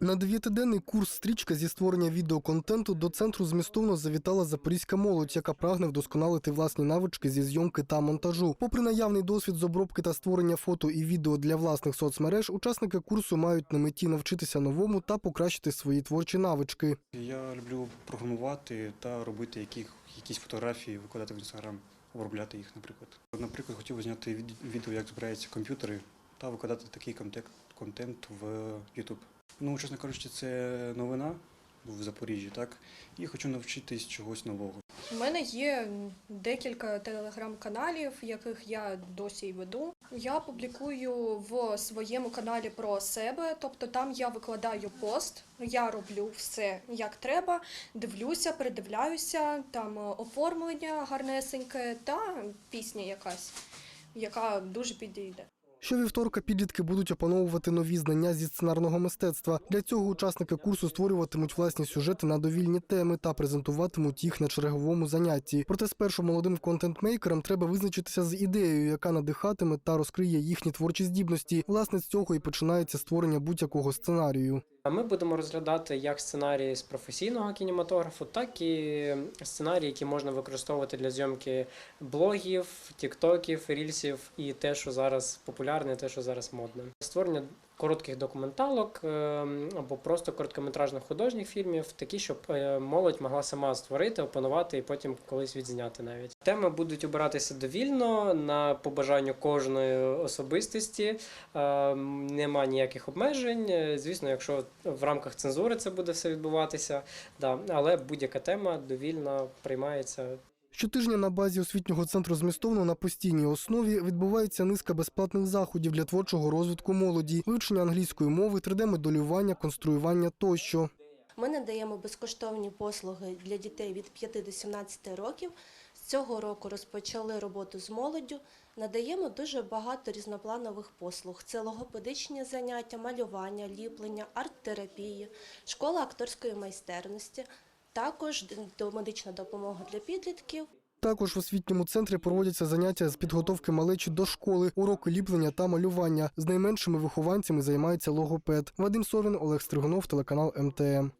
На дев'ятиденний курс стрічка зі створення відеоконтенту до центру змістовно завітала запорізька молодь, яка прагне вдосконалити власні навички зі зйомки та монтажу. Попри наявний досвід з обробки та створення фото і відео для власних соцмереж, учасники курсу мають на меті навчитися новому та покращити свої творчі навички. Я люблю програмувати та робити яких, якісь фотографії, викладати в інстаграм, обробляти їх, наприклад. Наприклад, хотів би зняти від- відео, як збираються комп'ютери, та викладати такий контент в YouTube. Ну, чесно кажучи, це новина в Запоріжжі, так? І хочу навчитись чогось нового. У мене є декілька телеграм-каналів, яких я досі й веду. Я публікую в своєму каналі про себе, тобто там я викладаю пост, я роблю все як треба, дивлюся, передивляюся, там оформлення гарнесеньке та пісня якась, яка дуже підійде. Щовівторка підлітки будуть опановувати нові знання зі сценарного мистецтва. Для цього учасники курсу створюватимуть власні сюжети на довільні теми та презентуватимуть їх на черговому занятті. Проте спершу молодим контент-мейкерам треба визначитися з ідеєю, яка надихатиме та розкриє їхні творчі здібності. Власне, з цього і починається створення будь-якого сценарію. Ми будемо розглядати як сценарії з професійного кінематографу, так і сценарії, які можна використовувати для зйомки блогів, тіктоків, рільсів і те, що зараз популярне, те, що зараз модне. Створення коротких документалок е, або просто короткометражних художніх фільмів, такі, щоб е, молодь могла сама створити, опанувати і потім колись відзняти навіть. Теми будуть обиратися довільно на побажанню кожної особистості. Е, Нема ніяких обмежень. Е, Звісно, якщо в рамках цензури це буде все відбуватися, да, але будь-яка тема довільно приймається Щотижня на базі освітнього центру змістовно на постійній основі відбувається низка безплатних заходів для творчого розвитку молоді, вивчення англійської мови, 3D-моделювання, конструювання тощо. Ми надаємо безкоштовні послуги для дітей від 5 до 17 років. Цього року розпочали роботу з молоддю. Надаємо дуже багато різнопланових послуг: це логопедичні заняття, малювання, ліплення, арт-терапії, школа акторської майстерності, також медична допомога для підлітків. Також в освітньому центрі проводяться заняття з підготовки малечі до школи, уроки ліплення та малювання. З найменшими вихованцями займається логопед. Вадим Совін, Олег Стригунов, телеканал МТМ.